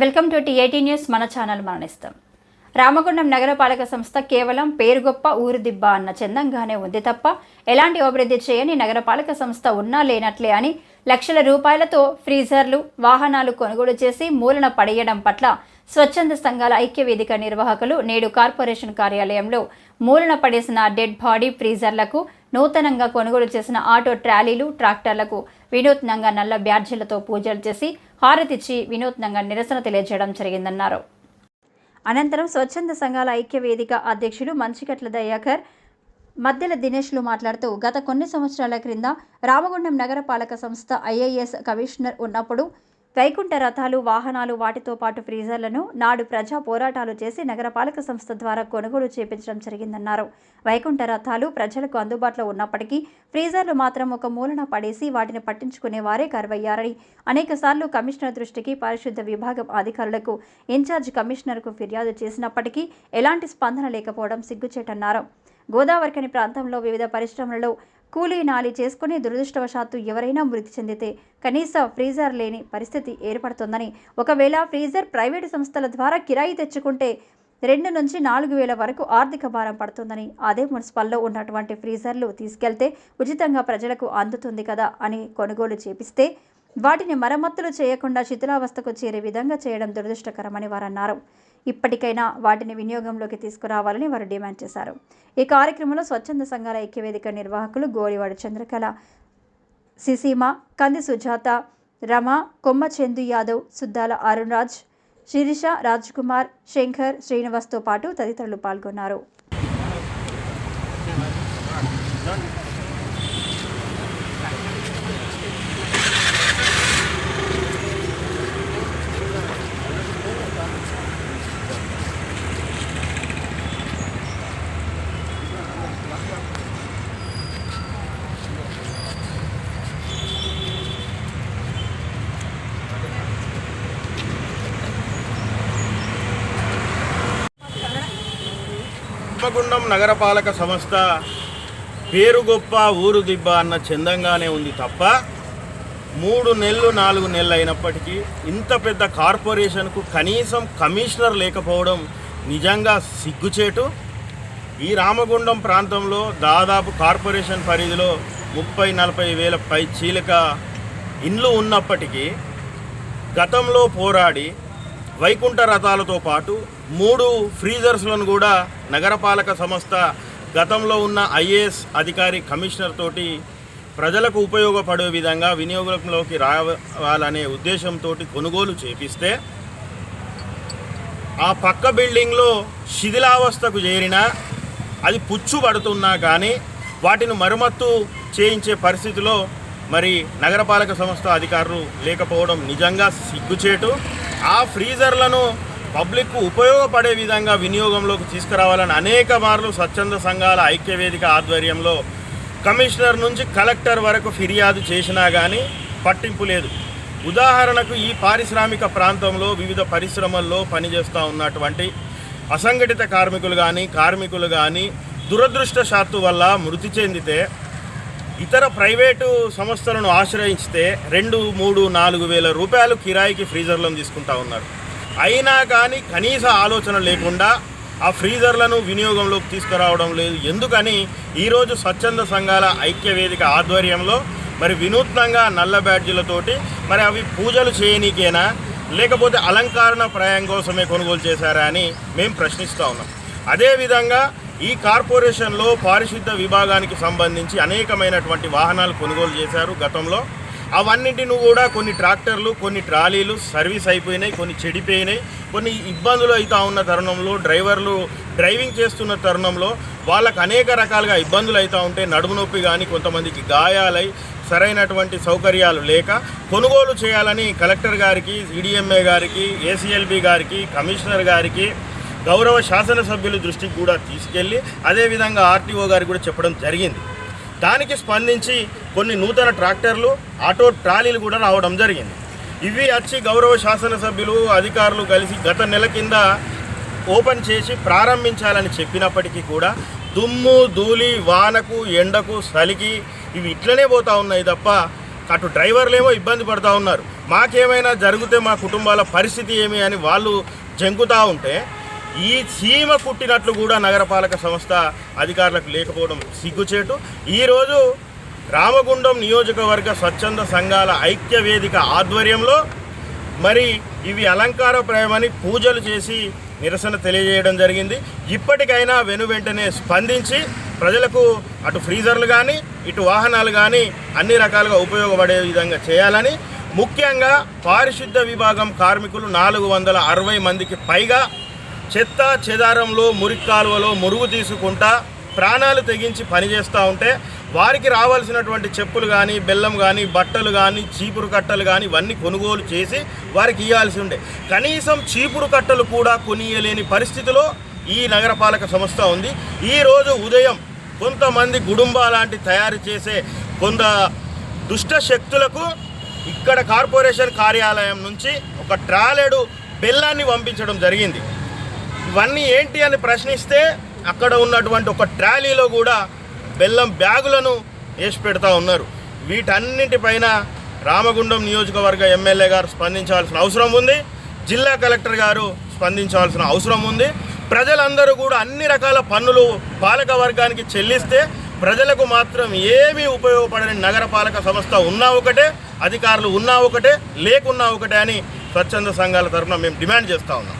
Welcome to TIT news. మన channel మరణిస్తాం. రామగుండం నగరపాలక సంస్థ కేవలం పేరు గొప్ప ఊరు దిబ్బ అన్న చందంగానే ఉంది తప్ప ఎలాంటి అభివృద్ధి చేయని నగరపాలక సంస్థ ఉన్నా లేనట్లే అని లక్షల రూపాయలతో ఫ్రీజర్లు వాహనాలు కొనుగోలు చేసి మూలన పడేయడం పట్ల స్వచ్ఛంద సంఘాల ఐక్య వేదిక నిర్వాహకులు నేడు కార్పొరేషన్ కార్యాలయంలో మూలన పడేసిన డెడ్ బాడీ ఫ్రీజర్లకు నూతనంగా కొనుగోలు చేసిన ఆటో ట్రాలీలు ట్రాక్టర్లకు వినూత్నంగా నల్ల బ్యాడ్జీలతో పూజలు చేసి హారతిచ్చి వినూత్నంగా నిరసన తెలియజేయడం జరిగిందన్నారు. అనంతరం స్వచ్ఛంద సంఘాల ఐక్య వేదిక అధ్యక్షుడు మంచికట్ల దయాకర్ మద్దెల దినేష్లు మాట్లాడుతూ గత కొన్ని సంవత్సరాల క్రింద రామగుండం నగరపాలక సంస్థ ఐఏఎస్ కమిషనర్ ఉన్నప్పుడు వైకుంఠ రథాలు వాహనాలు వాటితో పాటు ఫ్రీజర్లను నాడు ప్రజా పోరాటాలు చేసి నగరపాలక సంస్థ ద్వారా కొనుగోలు చేపించడం జరిగిందన్నారు. వైకుంఠ రథాలు ప్రజలకు అందుబాటులో ఉన్నప్పటికీ ఫ్రీజర్లు మాత్రం ఒక మూలన పడేసి వాటిని పట్టించుకునే వారే కరువయ్యారని అనేకసార్లు కమిషనర్ దృష్టికి పారిశుద్ధ విభాగం అధికారులకు ఇన్ఛార్జ్ కమిషనర్కు ఫిర్యాదు చేసినప్పటికీ ఎలాంటి స్పందన లేకపోవడం సిగ్గుచేటన్నారు. గోదావరికని ప్రాంతంలో వివిధ పరిశ్రమలలో కూలీ నాలి చేసుకుని దురదృష్టవశాత్తు ఎవరైనా మృతి చెందితే కనీస ఫ్రీజర్ లేని పరిస్థితి ఏర్పడుతుందని. ఒకవేళ ఫ్రీజర్ ప్రైవేటు సంస్థల ద్వారా కిరాయి తెచ్చుకుంటే రెండు నుంచి నాలుగు వేల వరకు ఆర్థిక భారం పడుతుందని అదే మున్సిపల్లో ఉన్నటువంటి ఫ్రీజర్లు తీసుకెళ్తే ఉచితంగా ప్రజలకు అందుతుంది కదా అని కొనుగోలు చేపిస్తే వాటిని మరమ్మతులు చేయకుండా శిథిలావస్థకు చేరే విధంగా చేయడం దురదృష్టకరమని వారన్నారు. ఇప్పటికైనా వాటిని వినియోగంలోకి తీసుకురావాలని వారు డిమాండ్ చేశారు. ఈ కార్యక్రమంలో స్వచ్ఛంద సంఘాల ఐక్యవేదిక నిర్వాహకులు గోరివాడ చంద్రకళ సిసీమ కంది సుజాత రమ కొమ్మ చందు యాదవ్ సుద్దాల అరుణ్ రాజ్ శిరీష రాజ్ కుమార్ శంకర్ శ్రీనివాస్తో పాటు తదితరులు పాల్గొన్నారు. రామగుండం నగరపాలక సంస్థ పేరు గొప్ప ఊరు దిబ్బ అన్న చందంగానే ఉంది తప్ప మూడు నెలలు నాలుగు నెలలు అయినప్పటికీ ఇంత పెద్ద కార్పొరేషన్కు కనీసం కమిషనర్ లేకపోవడం నిజంగా సిగ్గుచేటు. ఈ రామగుండం ప్రాంతంలో దాదాపు కార్పొరేషన్ పరిధిలో ముప్పై నలభై వేల పై చీలక ఇండ్లు ఉన్నప్పటికీ గతంలో పోరాడి వైకుంఠ రథాలతో పాటు మూడు ఫ్రీజర్స్లను కూడా నగరపాలక సంస్థ గతంలో ఉన్న ఐఏఎస్ అధికారి కమిషనర్ తోటి ప్రజలకు ఉపయోగపడే విధంగా వినియోగంలోకి రావాలనే ఉద్దేశంతో కొనుగోలు చేపిస్తే ఆ పక్క బిల్డింగ్లో శిథిలావస్థకు చేరిన అది పుచ్చు పడుతున్నా కానీ వాటిని మరమ్మత్తు చేయించే పరిస్థితిలో మరి నగరపాలక సంస్థ అధికారులు లేకపోవడం నిజంగా సిగ్గుచేటు. ఆ ఫ్రీజర్లను పబ్లిక్కు ఉపయోగపడే విధంగా వినియోగంలోకి తీసుకురావాలని అనేక మార్లు స్వచ్ఛంద సంఘాల ఐక్యవేదిక ఆధ్వర్యంలో కమిషనర్ నుంచి కలెక్టర్ వరకు ఫిర్యాదు చేసినా కానీ పట్టింపు లేదు. ఉదాహరణకు ఈ పారిశ్రామిక ప్రాంతంలో వివిధ పరిశ్రమల్లో పనిచేస్తూ ఉన్నటువంటి అసంఘటిత కార్మికులు కానీ కార్మికులు కానీ దురదృష్టశాత్తు వల్ల మృతి చెందితే ఇతర ప్రైవేటు సంస్థలను ఆశ్రయించితే రెండు మూడు నాలుగు వేల రూపాయలు కిరాయికి ఫ్రీజర్లను తీసుకుంటా ఉన్నారు. అయినా కానీ కనీస ఆలోచన లేకుండా ఆ ఫ్రీజర్లను వినియోగంలోకి తీసుకురావడం లేదు. ఎందుకని? ఈరోజు స్వచ్ఛంద సంఘాల ఐక్య వేదిక ఆధ్వర్యంలో మరి వినూత్నంగా నల్ల బ్యాడ్జీలతోటి మరి అవి పూజలు చేయనీకేనా? లేకపోతే అలంకరణ ప్రయాణం కోసమే కొనుగోలు చేశారా అని మేము ప్రశ్నిస్తూ ఉన్నాం. అదేవిధంగా ఈ కార్పొరేషన్లో పారిశుద్ధ విభాగానికి సంబంధించి అనేకమైనటువంటి వాహనాలు కొనుగోలు చేశారు గతంలో. అవన్నింటిని కూడా కొన్ని ట్రాక్టర్లు కొన్ని ట్రాలీలు సర్వీస్ అయిపోయినాయి కొన్ని చెడిపోయినాయి. కొన్ని ఇబ్బందులు అవుతా ఉన్న తరుణంలో డ్రైవర్లు డ్రైవింగ్ చేస్తున్న తరుణంలో వాళ్ళకు అనేక రకాలుగా ఇబ్బందులు అవుతూ ఉంటే నడుము నొప్పి కానీ కొంతమందికి గాయాలై సరైనటువంటి సౌకర్యాలు లేక కొనుగోలు చేయాలని కలెక్టర్ గారికి ఈడిఎంఏ గారికి ఏసీఎల్బి గారికి కమిషనర్ గారికి గౌరవ శాసనసభ్యుల దృష్టికి కూడా తీసుకెళ్ళి అదేవిధంగా ఆర్టీఓ గారికి కూడా చెప్పడం జరిగింది. దానికి స్పందించి కొన్ని నూతన ట్రాక్టర్లు ఆటో ట్రాలీలు కూడా రావడం జరిగింది. ఇవి వచ్చి గౌరవ శాసనసభ్యులు అధికారులు కలిసి గత నెల కింద ఓపెన్ చేసి ప్రారంభించాలని చెప్పినప్పటికీ కూడా దుమ్ము ధూళి వానకు ఎండకు చలికి ఇవి ఇట్లనే పోతూ ఉన్నాయి తప్ప అటు డ్రైవర్లేమో ఇబ్బంది పడుతూ ఉన్నారు. మాకేమైనా జరిగితే మా కుటుంబాల పరిస్థితి ఏమి అని వాళ్ళు జంకుతూ ఉంటే ఈ సీమ పుట్టినట్లు కూడా నగరపాలక సంస్థ అధికారులకు లేకపోవడం సిగ్గుచేటు. ఈరోజు రామగుండం నియోజకవర్గ స్వచ్ఛంద సంఘాల ఐక్య వేదిక ఆధ్వర్యంలో మరి ఇవి అలంకారప్రాయమని పూజలు చేసి నిరసన తెలియజేయడం జరిగింది. ఇప్పటికైనా వెను వెంటనే స్పందించి ప్రజలకు అటు ఫ్రీజర్లు కానీ ఇటు వాహనాలు కానీ అన్ని రకాలుగా ఉపయోగపడే విధంగా చేయాలని ముఖ్యంగా పారిశుద్ధ విభాగం కార్మికులు నాలుగు వందల అరవై మందికి పైగా చెత్త చెదారంలో మురికి కాలువలో మురుగు తీసుకుంటా ప్రాణాలు తెగించి పనిచేస్తూ ఉంటే వారికి రావాల్సినటువంటి చెప్పులు కానీ బెల్లం కానీ బట్టలు కానీ చీపురు కట్టలు కానీ ఇవన్నీ కొనుగోలు చేసి వారికి ఇవ్వాల్సి ఉండే. కనీసం చీపురు కట్టలు కూడా కొనియలేని పరిస్థితిలో ఈ నగరపాలక సంస్థ ఉంది. ఈరోజు ఉదయం కొంతమంది గుడుంబా లాంటి తయారు చేసే కొంత దుష్ట శక్తులకు ఇక్కడ కార్పొరేషన్ కార్యాలయం నుంచి ఒక ట్రాలెడు బెల్లాన్ని పంపించడం జరిగింది. ఇవన్నీ ఏంటి అని ప్రశ్నిస్తే అక్కడ ఉన్నటువంటి ఒక ట్రాలీలో కూడా బెల్లం బ్యాగులను వేసి పెడతా ఉన్నారు. వీటన్నిటిపైన రామగుండం నియోజకవర్గ ఎమ్మెల్యే గారు స్పందించాల్సిన అవసరం ఉంది. జిల్లా కలెక్టర్ గారు స్పందించాల్సిన అవసరం ఉంది. ప్రజలందరూ కూడా అన్ని రకాల పన్నులు పాలక వర్గానికి చెల్లిస్తే ప్రజలకు మాత్రం ఏమీ ఉపయోగపడని నగరపాలక సంస్థ ఉన్నా ఒకటే అధికారులు ఉన్నా ఒకటే లేకున్నా ఒకటే అని స్వచ్ఛంద సంఘాల తరఫున మేము డిమాండ్ చేస్తూ ఉన్నాం.